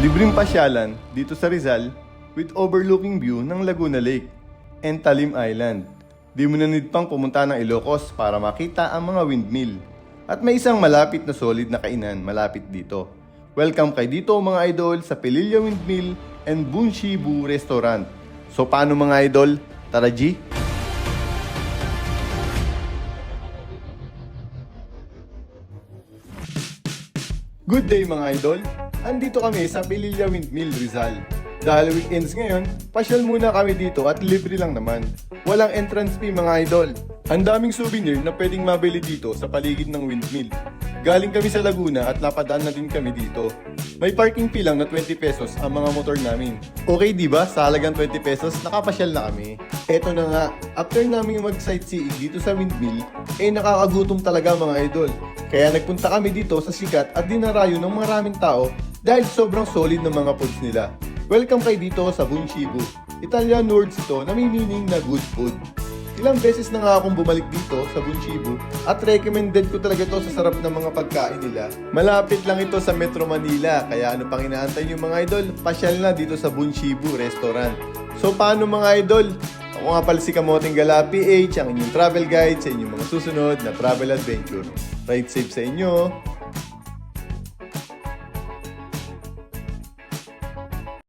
Libreng pasyalan dito sa Rizal with overlooking view ng Laguna Lake and Talim Island. Di mo na need pang pumunta ng Ilocos para makita ang mga windmill. At may isang malapit na solid na kainan malapit dito. Welcome kay dito mga idol sa Pelilla Windmill and Bunshibu Restaurant. So paano mga idol? Tara G! Good day mga idol! Andito kami sa Pililla Windmill Rizal. Dahil weekends ngayon, pasyal muna kami dito at libre lang naman. Walang entrance fee mga idol. Ang daming souvenir na pwedeng mabili dito sa paligid ng windmill. Galing kami sa Laguna at napadaan na din kami dito. May parking fee lang na 20 pesos ang mga motor namin. Okay di ba? Sa halagang 20 pesos, nakapasyal na kami. Eto na nga, after namin mag-sightseeing dito sa windmill, eh nakakagutom talaga mga idol. Kaya nagpunta kami dito sa sikat at dinarayo ng maraming tao dahil sobrang solid ng mga foods nila. Welcome kay dito sa Bunshibu. Italian words ito na may meaning na good food. Ilang beses na nga akong bumalik dito sa Bunshibu at recommended ko talaga ito sa sarap ng mga pagkain nila. Malapit lang ito sa Metro Manila kaya ano pang inaantay yung mga idol, pasyal na dito sa Bunshibu Restaurant. So paano mga idol? Ako nga pala si Kamoting Gala PH, ang inyong travel guide sa inyong mga susunod na travel adventure. Ride safe sa inyo!